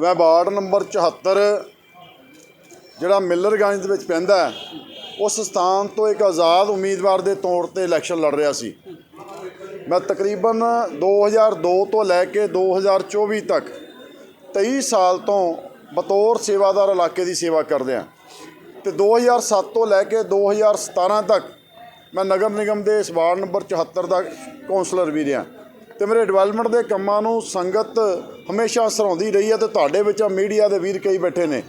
ਮੈਂ ward number 74 ਜਿਹੜਾ ਮਿਲਰਗੰਜ ਦੇ ਵਿੱਚ ਪੈਂਦਾ ਉਸ ਸਥਾਨ ਤੋਂ ਇੱਕ ਆਜ਼ਾਦ ਉਮੀਦਵਾਰ ਦੇ ਤੌਰ ਤੇ ਇਲੈਕਸ਼ਨ ਲੜ ਰਿਹਾ ਸੀ। ਮੈਂ ਤਕਰੀਬਨ 2002 ਤੋਂ ਲੈ ਕੇ 2024 ਤੱਕ 23 ਸਾਲ ਤੋਂ ਬਤੌਰ ਸੇਵਾਦਾਰ ਇਲਾਕੇ ਦੀ ਸੇਵਾ ਕਰਦੇ ਹਾਂ। ਤੇ 2007 ਤੋਂ ਲੈ ਕੇ 2017 ਤੱਕ ਮੈਂ ਨਗਰ ਨਿਗਮ ਦੇ ਇਸ ਵਾਰਡ ਨੰਬਰ 74 ਦਾ ਕੌਂਸਲਰ ਵੀ ਰਿਹਾ। ਤੇ ਮੇਰੇ ਡਿਵੈਲਪਮੈਂਟ ਦੇ ਕੰਮਾਂ ਨੂੰ ਸੰਗਤ ਹਮੇਸ਼ਾ ਸਰਾਉਂਦੀ ਰਹੀ ਹੈ ਤੇ ਤੁਹਾਡੇ ਵਿੱਚ ਮੀਡੀਆ ਦੇ ਵੀਰ ਕਈ ਬੈਠੇ ਨੇ।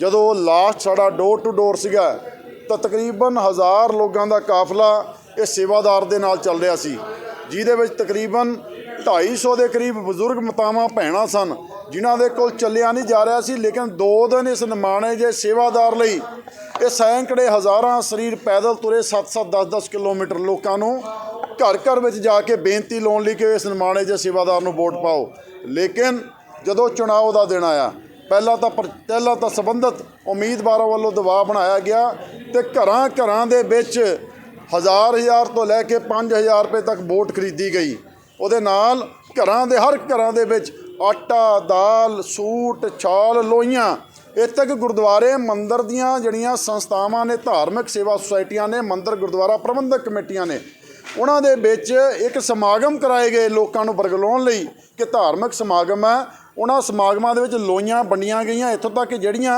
ਜਦੋਂ ਲਾਸਟ ਸਾਡਾ ਡੋਰ ਟੂ ਡੋਰ ਸੀਗਾ, ਤਾਂ ਤਕਰੀਬਨ ਹਜ਼ਾਰ ਲੋਕਾਂ ਦਾ ਕਾਫਲਾ ਇਹ ਸੇਵਾਦਾਰ ਦੇ ਨਾਲ ਚੱਲ ਰਿਹਾ ਸੀ, ਜਿਹਦੇ ਵਿੱਚ ਤਕਰੀਬਨ 250 ਦੇ ਕਰੀਬ ਬਜ਼ੁਰਗ ਮਾਤਾਵਾਂ, ਭੈਣਾਂ ਸਨ, ਜਿਨ੍ਹਾਂ ਦੇ ਕੋਲ ਚੱਲਿਆ ਨਹੀਂ ਜਾ ਰਿਹਾ ਸੀ, ਲੇਕਿਨ ਦੋ ਦਿਨ ਇਸ ਨਿਮਾਣੇ ਜੇ ਸੇਵਾਦਾਰ ਲਈ ਇਹ ਸੈਂਕੜੇ ਹਜ਼ਾਰਾਂ ਸਰੀਰ ਪੈਦਲ ਤੁਰੇ 7-7 10-10 ਕਿਲੋਮੀਟਰ ਲੋਕਾਂ ਨੂੰ ਘਰ ਘਰ ਵਿੱਚ ਜਾ ਕੇ ਬੇਨਤੀ ਲਾਉਣ ਲਈ ਕਿ ਇਸ ਨਿਮਾਣੇ ਜੇ ਸੇਵਾਦਾਰ ਨੂੰ ਵੋਟ ਪਾਓ। ਲੇਕਿਨ ਜਦੋਂ ਚੁਣਾਵ ਦਾ ਦਿਨ ਆਇਆ, ਪਹਿਲਾਂ ਤਾਂ ਪਰ- ਪਹਿਲਾਂ ਤਾਂ ਸੰਬੰਧਤ ਉਮੀਦਵਾਰਾਂ ਵੱਲੋਂ ਦਬਾਅ ਬਣਾਇਆ ਗਿਆ ਤੇ ਘਰਾਂ ਘਰਾਂ ਦੇ ਵਿੱਚ ਹਜ਼ਾਰ ਹਜ਼ਾਰ ਤੋਂ ਲੈ ਕੇ 5000 ਰੁਪਏ ਤੱਕ ਵੋਟ ਖਰੀਦੀ ਗਈ। ਉਹਦੇ ਨਾਲ ਘਰਾਂ ਦੇ, ਹਰ ਘਰਾਂ ਦੇ ਵਿੱਚ ਆਟਾ, ਦਾਲ, ਸੂਟ, ਛਾਲ ਲੋਈਆਂ ਇੱਥੇ ਤੱਕ ਗੁਰਦੁਆਰੇ, ਮੰਦਰ ਦੀਆਂ ਜਿਹੜੀਆਂ ਸੰਸਥਾਵਾਂ ਨੇ, ਧਾਰਮਿਕ ਸੇਵਾ ਸੁਸਾਇਟੀਆਂ ਨੇ, ਮੰਦਰ ਗੁਰਦੁਆਰਾ ਪ੍ਰਬੰਧਕ ਕਮੇਟੀਆਂ ਨੇ ਉਹਨਾਂ ਦੇ ਵਿੱਚ ਇੱਕ ਸਮਾਗਮ ਕਰਾਏ ਗਏ ਲੋਕਾਂ ਨੂੰ ਬਰਗਲਾਉਣ ਲਈ, ਕਿ ਧਾਰਮਿਕ ਸਮਾਗਮ ਹੈ। ਉਹਨਾਂ ਸਮਾਗਮਾਂ ਦੇ ਵਿੱਚ ਲੋਈਆਂ ਵੰਡੀਆਂ ਗਈਆਂ। ਇੱਥੋਂ ਤੱਕ ਕਿ ਜਿਹੜੀਆਂ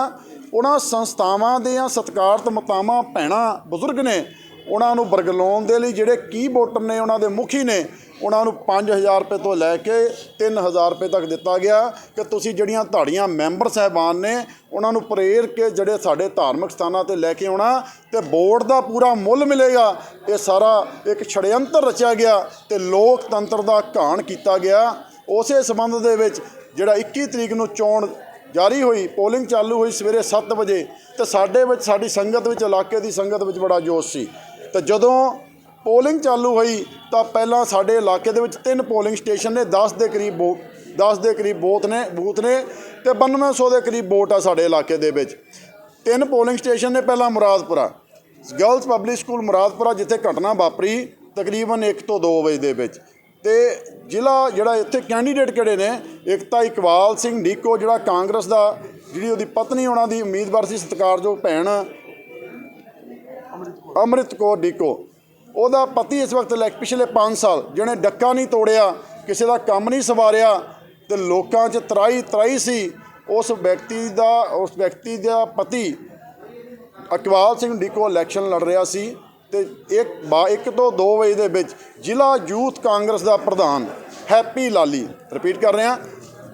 ਉਹਨਾਂ ਸੰਸਥਾਵਾਂ ਦੇ ਜਾਂ ਸਤਿਕਾਰਤ ਮਤਾਵਾਂ, ਭੈਣਾਂ, ਬਜ਼ੁਰਗ ਨੇ, ਉਹਨਾਂ ਨੂੰ ਬਰਗਲਾਉਣ ਦੇ ਲਈ ਜਿਹੜੇ ਕੀ ਵੋਟਰ ਨੇ, ਉਹਨਾਂ ਦੇ ਮੁਖੀ ਨੇ ਉਹਨਾਂ ਨੂੰ 5000 ਰੁਪਏ ਤੋਂ ਲੈ ਕੇ 3000 ਰੁਪਏ ਤੱਕ ਦਿੱਤਾ ਗਿਆ ਕਿ ਤੁਸੀਂ ਜਿਹੜੀਆਂ ਤੁਹਾਡੀਆਂ ਮੈਂਬਰ ਸਹਿਬਾਨ ਨੇ, ਉਹਨਾਂ ਨੂੰ ਪ੍ਰੇਰ ਕੇ ਜਿਹੜੇ ਸਾਡੇ ਧਾਰਮਿਕ ਸਥਾਨਾਂ ਤੇ ਲੈ ਕੇ ਆਉਣਾ ਤੇ ਬੋਰਡ ਦਾ ਪੂਰਾ ਮੁੱਲ ਮਿਲੇਗਾ। ਇਹ ਸਾਰਾ ਇੱਕ ਛੜਯੰਤਰ ਰਚਿਆ ਗਿਆ ਤੇ ਲੋਕਤੰਤਰ ਦਾ ਘਾਣ ਕੀਤਾ ਗਿਆ। ਉਸੇ ਸੰਬੰਧ ਦੇ ਵਿੱਚ ਜਿਹੜਾ 21 ਤਰੀਕ ਨੂੰ ਚੋਣ ਜਾਰੀ ਹੋਈ, ਪੋਲਿੰਗ ਚਾਲੂ ਹੋਈ ਸਵੇਰੇ 7 ਵਜੇ ਤੇ ਸਾਡੇ ਵਿੱਚ, ਸਾਡੀ ਸੰਗਤ ਵਿੱਚ, ਇਲਾਕੇ ਦੀ ਸੰਗਤ ਵਿੱਚ ਬੜਾ ਜੋਸ਼ ਸੀ। ਤੇ ਜਦੋਂ ਪੋਲਿੰਗ ਚਾਲੂ ਹੋਈ ਤਾਂ ਪਹਿਲਾਂ ਸਾਡੇ ਇਲਾਕੇ ਦੇ ਵਿੱਚ ਤਿੰਨ ਪੋਲਿੰਗ ਸਟੇਸ਼ਨ ਨੇ 10 ਦੇ ਕਰੀਬ ਵੋ 10 ਦੇ ਕਰੀਬ ਬੋਤ ਨੇ, ਬੂਥ ਨੇ ਤੇ 9200 ਦੇ ਕਰੀਬ ਵੋਟ ਆ ਸਾਡੇ ਇਲਾਕੇ ਦੇ ਵਿੱਚ। ਤਿੰਨ ਪੋਲਿੰਗ ਸਟੇਸ਼ਨ ਨੇ ਪਹਿਲਾਂ Muradpura girls public school Muradpura ਜਿੱਥੇ ਘਟਨਾ ਵਾਪਰੀ ਤਕਰੀਬਨ 1 ਤੋਂ 2 ਵਜੇ ਦੇ ਵਿੱਚ। ਤੇ ਜ਼ਿਲ੍ਹਾ ਜਿਹੜਾ ਇੱਥੇ ਕੈਂਡੀਡੇਟ ਕਿਹੜੇ ਨੇ? ਇੱਕ ਤਾਂ ਇਕਬਾਲ ਸਿੰਘ ਢੀਕੋ, ਜਿਹੜਾ ਕਾਂਗਰਸ ਦਾ, ਜਿਹੜੀ ਉਹਦੀ ਪਤਨੀ ਉਹਨਾਂ ਦੀ ਉਮੀਦਵਾਰ ਸੀ, ਸਤਿਕਾਰਯੋਗ ਭੈਣ ਅੰਮ੍ਰਿਤ ਕੌਰ ਢੀਕੋ। ਉਹਦਾ ਪਤੀ ਇਸ ਵਕਤ ਲੈ ਪਿਛਲੇ 5 ਸਾਲ ਜਿਹਨੇ ਡੱਕਾ ਨਹੀਂ ਤੋੜਿਆ, ਕਿਸੇ ਦਾ ਕੰਮ ਨਹੀਂ ਸਵਾਰਿਆ ਤੇ ਲੋਕਾਂ 'ਚ ਤਰਾਈ ਤਰਾਈ ਸੀ, ਉਸ ਵਿਅਕਤੀ ਦਾ ਉਸ ਵਿਅਕਤੀ ਦਾ ਪਤੀ ਅਕਵਾਲ ਸਿੰਘ ਢੀਕੋ ਇਲੈਕਸ਼ਨ ਲੜ ਰਿਹਾ ਸੀ ਤੇ ਇੱਕ ਬਾ ਇੱਕ ਤੋਂ 2 ਵਜੇ ਦੇ ਵਿੱਚ ਜ਼ਿਲ੍ਹਾ ਯੂਥ ਕਾਂਗਰਸ ਦਾ ਪ੍ਰਧਾਨ ਹੈਪੀ ਲਾਲੀ ਰਿਪੀਟ ਕਰ ਰਿਹਾ,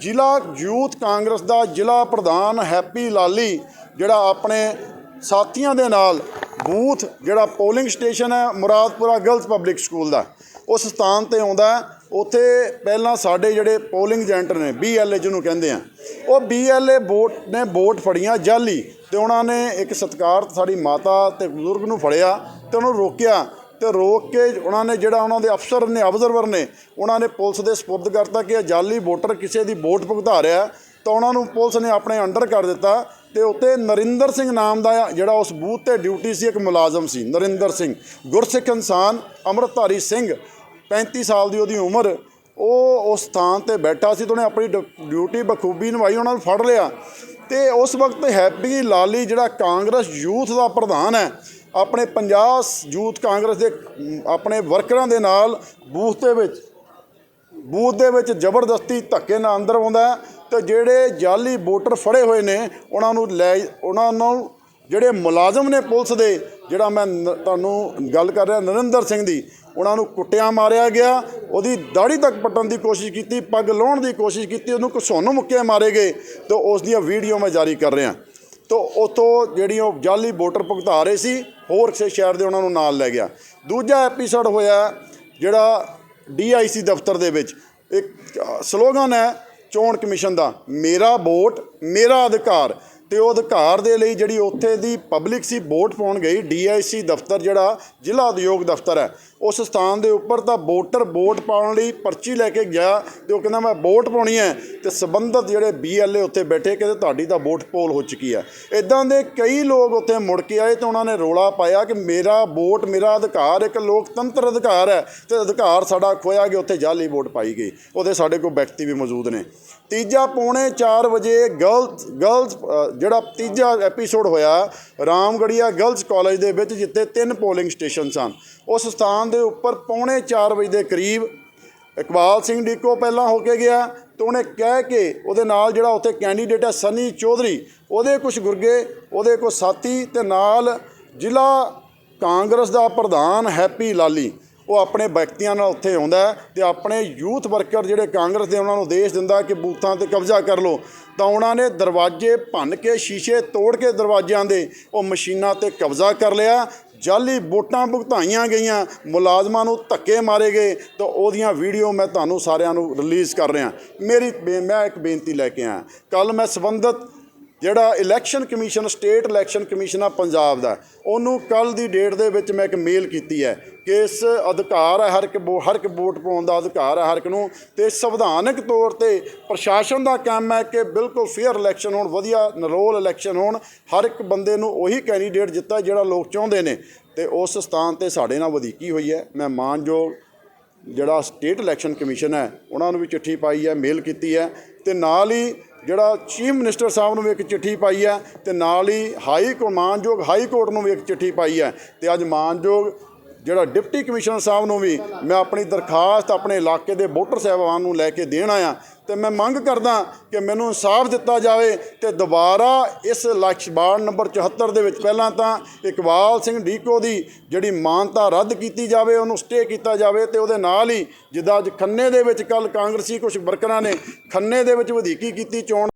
ਜ਼ਿਲ੍ਹਾ ਯੂਥ ਕਾਂਗਰਸ ਦਾ ਜ਼ਿਲ੍ਹਾ ਪ੍ਰਧਾਨ ਹੈਪੀ ਲਾਲੀ, ਜਿਹੜਾ ਆਪਣੇ ਸਾਥੀਆਂ ਦੇ ਨਾਲ ਬੂਥ ਜਿਹੜਾ ਪੋਲਿੰਗ ਸਟੇਸ਼ਨ ਹੈ, ਮੁਰਾਦਪੁਰਾ ਗਰਲਸ ਪਬਲਿਕ ਸਕੂਲ ਦਾ। ਉਸ ਸਥਾਨ ਤੇ ਆਉਂਦਾ ਉੱਥੇ ਪਹਿਲਾਂ ਸਾਡੇ ਜਿਹੜੇ ਪੋਲਿੰਗ ਏਜੰਟ ਨੇ ਬੀਐਲਏ ਜਿਹਨੂੰ ਕਹਿੰਦੇ ਆ, ਉਹ ਬੀਐਲਏ ਵੋਟ ਨੇ ਵੋਟ ਫੜੀਆਂ ਜਾਲੀ ਤੇ ਉਹਨਾਂ ਨੇ ਇੱਕ ਸਤਿਕਾਰਤ ਸਾਡੀ ਮਾਤਾ ਤੇ ਬਜ਼ੁਰਗ ਨੂੰ ਫੜਿਆ ਤੇ ਉਹਨੂੰ ਰੋਕਿਆ ਤੇ ਰੋਕ ਕੇ ਉਹਨਾਂ ਨੇ ਜਿਹੜਾ ਉਹਨਾਂ ਦੇ ਅਫਸਰ ਨੇ ਆਬਜ਼ਰਵਰ ਨੇ, ਉਹਨਾਂ ਨੇ ਪੁਲਿਸ ਦੇ ਸਪੁਰਦ ਕਰਤਾ ਕਿ ਇਹ ਜਾਲੀ ਵੋਟਰ ਕਿਸੇ ਦੀ ਵੋਟ ਭੁਗਤਾ ਰਿਹਾ। ਤਾਂ ਉਹਨਾਂ ਨੂੰ ਪੁਲਿਸ ਨੇ ਆਪਣੇ ਅੰਡਰ ਕਰ ਦਿੱਤਾ ਤੇ ਉੱਤੇ ਨਰਿੰਦਰ ਸਿੰਘ ਨਾਮ ਦਾ ਜਿਹੜਾ ਉਸ ਬੂਥ ਤੇ ਡਿਊਟੀ ਸੀ, ਇੱਕ ਮੁਲਾਜ਼ਮ ਸੀ, ਨਰਿੰਦਰ ਸਿੰਘ। ਗੁਰਸਿੱਖ ਇਨਸਾਨ, ਅੰਮ੍ਰਿਤਧਾਰੀ ਸਿੰਘ 35 ਸਾਲ ਦੀ ਉਹਦੀ ਉਮਰ। ਉਹ ਉਸ ਸਥਾਨ ਤੇ ਬੈਠਾ ਸੀ ਤੇ ਉਹਨੇ ਆਪਣੀ ਡ- ਡਿਊਟੀ ਬਖੂਬੀ ਨਿਭਾਈ, ਉਹਨਾਂ ਨੂੰ ਫੜ ਲਿਆ। ਤੇ ਉਸ ਵਕਤ ਹੈਪੀ ਲਾਲੀ ਜਿਹੜਾ ਕਾਂਗਰਸ ਯੂਥ ਦਾ ਪ੍ਰਧਾਨ ਹੈ, ਆਪਣੇ 50 ਯੂਥ ਕਾਂਗਰਸ ਦੇ ਆਪਣੇ ਵਰਕਰਾਂ ਦੇ ਨਾਲ ਬੂਥ ਦੇ ਵਿੱਚ, ਬੂਥ ਦੇ ਵਿੱਚ ਜ਼ਬਰਦਸਤੀ ਧੱਕੇ ਨਾਲ ਅੰਦਰ ਆਉਂਦਾ ਤੇ ਜਿਹੜੇ ਜਾਲੀ ਵੋਟਰ ਫੜੇ ਹੋਏ ਨੇ, ਉਹਨਾਂ ਨੂੰ ਲੈ ਉਹਨਾਂ ਨੂੰ ਜਿਹੜੇ ਮੁਲਾਜ਼ਮ ਨੇ ਪੁਲਿਸ ਦੇ, ਜਿਹੜਾ ਮੈਂ ਨ- ਤੁਹਾਨੂੰ ਗੱਲ ਕਰ ਰਿਹਾ ਨਰਿੰਦਰ ਸਿੰਘ ਦੀ, ਉਹਨਾਂ ਨੂੰ ਕੁੱਟਿਆ ਮਾਰਿਆ ਗਿਆ, ਉਹਦੀ ਦਾੜੀ ਤੱਕ ਪੱਟਣ ਦੀ ਕੋਸ਼ਿਸ਼ ਕੀਤੀ, ਪੱਗ ਲਾਉਣ ਦੀ ਕੋਸ਼ਿਸ਼ ਕੀਤੀ, ਉਹਨੂੰ ਘਸੁੰਨ ਮੁੱਕੇ ਮਾਰੇ ਗਏ, ਤੇ ਉਸ ਦੀਆਂ ਵੀਡੀਓ ਮੈਂ ਜਾਰੀ ਕਰ ਰਿਹਾ। ਤੋ ਉਤੋਂ ਜਿਹੜੀ ਉਹ ਜਾਲੀ ਵੋਟਰ ਭੁਗਤਾ ਰਹੇ ਸੀ, ਹੋਰ ਕਿਸੇ ਸ਼ਹਿਰ ਦੇ ਉਹਨਾਂ ਨੂੰ ਨਾਲ ਲੈ ਗਿਆ। ਦੂਜਾ ਐਪੀਸੋਡ ਹੋਇਆ, ਜਿਹੜਾ ਡੀਆਈਸੀ ਦਫ਼ਤਰ ਦੇ ਵਿੱਚ। ਇੱਕ ਸਲੋਗਨ ਹੈ ਚੋਣ ਕਮਿਸ਼ਨ ਦਾ। ਮੇਰਾ ਵੋਟ, ਮੇਰਾ ਅਧਿਕਾਰ। ਤੇ ਉਹ ਅਧਿਕਾਰ ਦੇ ਲਈ ਜਿਹੜੀ ਉੱਥੇ ਦੀ ਪਬਲਿਕ ਸੀ, ਵੋਟ ਪਾਉਣ ਗਈ। ਡੀਆਈਸੀ ਦਫ਼ਤਰ ਜਿਹੜਾ ਜ਼ਿਲ੍ਹਾ ਉਦਯੋਗ ਦਫ਼ਤਰ ਹੈ। ਉਸ ਸਥਾਨ ਦੇ ਉੱਪਰ ਤਾਂ ਵੋਟਰ ਵੋਟ ਪਾਉਣ ਲਈ ਪਰਚੀ ਲੈ ਕੇ ਗਿਆ ਤੇ ਉਹ ਕਹਿੰਦਾ ਮੈਂ ਵੋਟ ਪਾਉਣੀ ਹੈ ਤੇ ਸੰਬੰਧਤ ਜਿਹੜੇ ਬੀਐਲਏ ਉੱਥੇ ਬੈਠੇ ਕਹਿੰਦੇ ਤੁਹਾਡੀ ਤਾਂ ਵੋਟ ਪੋਲ ਹੋ ਚੁੱਕੀ ਹੈ। ਇਦਾਂ ਦੇ ਕਈ ਲੋਕ ਉੱਥੇ ਮੁੜ ਕੇ ਆਏ ਤੇ ਉਹਨਾਂ ਨੇ ਰੋਲਾ ਪਾਇਆ ਕਿ ਮੇਰਾ ਵੋਟ, ਮੇਰਾ ਅਧਿਕਾਰ ਇੱਕ ਲੋਕਤੰਤਰ ਅਧਿਕਾਰ ਹੈ ਤੇ ਅਧਿਕਾਰ ਸਾਡਾ ਖੋਇਆ ਗਿਆ, ਉੱਥੇ ਜਾਲੀ ਵੋਟ ਪਾਈ ਗਈ। ਉਹਦੇ ਸਾਡੇ ਕੋਲ ਵਿਅਕਤੀ ਵੀ ਮੌਜੂਦ ਨੇ। ਤੀਜਾ ਪੌਣੇ 4 ਵਜੇ ਗਰਲਸ ਗਰਲਸ ਜਿਹੜਾ ਤੀਜਾ ਐਪੀਸੋਡ ਹੋਇਆ ਰਾਮਗੜੀਆ ਗਰਲਸ ਕਾਲਜ ਦੇ ਵਿੱਚ, ਜਿੱਥੇ ਤਿੰਨ ਪੋਲਿੰਗ ਸਟੇਸ਼ਨ ਸਨ ਉਸ ਸਥਾਨ ਦੇ ਉੱਪਰ ਪੌਣੇ 4 ਵਜੇ ਦੇ ਕਰੀਬ ਇਕਬਾਲ ਸਿੰਘ ਡੀਕੋ ਪਹਿਲਾਂ ਹੋ ਕੇ ਗਿਆ ਤੇ ਉਹਨੇ ਕਹਿ ਕੇ ਉਹਦੇ ਨਾਲ ਜਿਹੜਾ ਉੱਥੇ ਕੈਂਡੀਡੇਟ ਹੈ ਸਨੀ ਚੌਧਰੀ, ਉਹਦੇ ਕੁਝ ਗੁਰਗੇ, ਉਹਦੇ ਕੁਝ ਸਾਥੀ ਤੇ ਨਾਲ ਜ਼ਿਲ੍ਹਾ ਕਾਂਗਰਸ ਦਾ ਪ੍ਰਧਾਨ ਹੈਪੀ ਲਾਲੀ। ਉਹ ਆਪਣੇ ਵਿਅਕਤੀਆਂ ਨਾਲ ਉੱਥੇ ਆਉਂਦਾ ਹੈ ਤੇ ਆਪਣੇ ਯੂਥ ਵਰਕਰ ਜਿਹੜੇ ਕਾਂਗਰਸ ਦੇ ਉਹਨਾਂ ਨੂੰ ਦੇਸ਼ ਦਿੰਦਾ ਕਿ ਬੂਥਾਂ ਤੇ ਕਬਜ਼ਾ ਕਰ ਲਓ, ਤਾਂ ਉਹਨਾਂ ਨੇ ਦਰਵਾਜ਼ੇ ਭੰਨ ਕੇ, ਸ਼ੀਸ਼ੇ ਤੋੜ ਕੇ ਦਰਵਾਜ਼ਿਆਂ ਦੇ ਉਹ ਮਸ਼ੀਨਾਂ ਤੇ ਕਬਜ਼ਾ ਕਰ ਲਿਆ ਜਾਲੀ ਵੋਟਾਂ ਭੁਗਤਾਈਆਂ ਗਈਆਂ, ਮੁਲਾਜ਼ਮਾਂ ਨੂੰ ਧੱਕੇ ਮਾਰੇ ਗਏ, ਤਾਂ ਉਹਦੀਆਂ ਵੀਡੀਓ ਮੈਂ ਤੁਹਾਨੂੰ ਸਾਰਿਆਂ ਨੂੰ ਰਿਲੀਜ਼ ਕਰ ਰਿਹਾ। ਮੇਰੀ ਬੇ- ਮੈਂ ਇੱਕ ਬੇਨਤੀ ਲੈ ਕੇ ਆਇਆ। ਕੱਲ ਮੈਂ ਸੰਬੰਧਿਤ ਜਿਹੜਾ election commission state election commission ਆ ਪੰਜਾਬ ਦਾ, ਉਹਨੂੰ ਕੱਲ ਦੀ ਡੇਟ ਦੇ ਵਿੱਚ ਮੈਂ ਇੱਕ ਮੇਲ ਕੀਤੀ ਹੈ ਕਿ ਇਸ ਅਧਿਕਾਰ ਹੈ, ਹਰ ਇੱਕ ਵੋ- ਹਰ ਇੱਕ ਵੋਟ ਪਾਉਣ ਦਾ ਅਧਿਕਾਰ ਹੈ ਹਰ ਇੱਕ ਨੂੰ ਤੇ ਸੰਵਿਧਾਨਕ ਤੌਰ ਤੇ ਪ੍ਰਸ਼ਾਸਨ ਦਾ ਕੰਮ ਹੈ ਕਿ ਬਿਲਕੁਲ ਫੇਅਰ ਇਲੈਕਸ਼ਨ ਹੋਣ, ਵਧੀਆ ਨਰੋਲ ਇਲੈਕਸ਼ਨ ਹੋਣ, ਹਰ ਇੱਕ ਬੰਦੇ ਨੂੰ ਉਹੀ ਕੈਂਡੀਡੇਟ ਜਿੱਤਾ ਜਿਹੜਾ ਲੋਕ ਚਾਹੁੰਦੇ ਨੇ ਤੇ ਉਸ ਸਥਾਨ ਤੇ ਸਾਡੇ ਨਾਲ ਵਧੀਕੀ ਹੋਈ ਹੈ। ਮੈਂ ਮਾਨਯੋਗ ਜਿਹੜਾ ਸਟੇਟ ਇਲੈਕਸ਼ਨ ਕਮਿਸ਼ਨ ਹੈ, ਉਹਨਾਂ ਨੂੰ ਵੀ ਚਿੱਠੀ ਪਾਈ ਹੈ ਮੇਲ ਕੀਤੀ ਹੈ ਤੇ ਨਾਲ ਹੀ ਜਿਹੜਾ ਚੀਫ ਮਿਨਿਸਟਰ ਸਾਹਿਬ ਨੂੰ ਵੀ ਇੱਕ ਚਿੱਠੀ ਪਾਈ ਹੈ ਤੇ ਨਾਲ ਹੀ ਹਾਈ ਕੋ ਮਾਨਯੋਗ ਹਾਈ ਕੋਰਟ ਨੂੰ ਵੀ ਇੱਕ ਚਿੱਠੀ ਪਾਈ ਹੈ ਤੇ ਅੱਜ ਮਾਨਯੋਗ ਜਿਹੜਾ ਡਿਪਟੀ ਕਮਿਸ਼ਨਰ ਸਾਹਿਬ ਨੂੰ ਵੀ ਮੈਂ ਆਪਣੀ ਦਰਖਾਸਤ ਆਪਣੇ ਇਲਾਕੇ ਦੇ ਵੋਟਰ ਸਾਹਿਬਾਨ ਨੂੰ ਲੈ ਕੇ ਦੇਣ ਆਇਆ। ਤੇ ਮੈਂ ਮੰਗ ਕਰਦਾ ਕਿ ਮੈਨੂੰ ਇਨਸਾਫ ਦਿੱਤਾ ਜਾਵੇ ਤੇ ਦੁਬਾਰਾ ਇਸ ਲਕਸ਼ ਵਾਰਡ ਨੰਬਰ 74 ਦੇ ਵਿੱਚ ਪਹਿਲਾਂ ਤਾਂ ਇਕਬਾਲ ਸਿੰਘ ਡੀਕੋ ਦੀ ਜਿਹੜੀ ਮਾਨਤਾ ਰੱਦ ਕੀਤੀ ਜਾਵੇ, ਉਹਨੂੰ ਸਟੇ ਕੀਤਾ ਜਾਵੇ ਤੇ ਉਹਦੇ ਨਾਲ ਹੀ ਜਿੱਦਾਂ ਅੱਜ ਖੰਨੇ ਦੇ ਵਿੱਚ ਕੱਲ ਕਾਂਗਰਸੀ ਕੁਝ ਵਰਕਰਾਂ ਨੇ ਖੰਨੇ ਦੇ ਵਿੱਚ ਵਧੀਕੀ ਕੀਤੀ ਚੋਣ।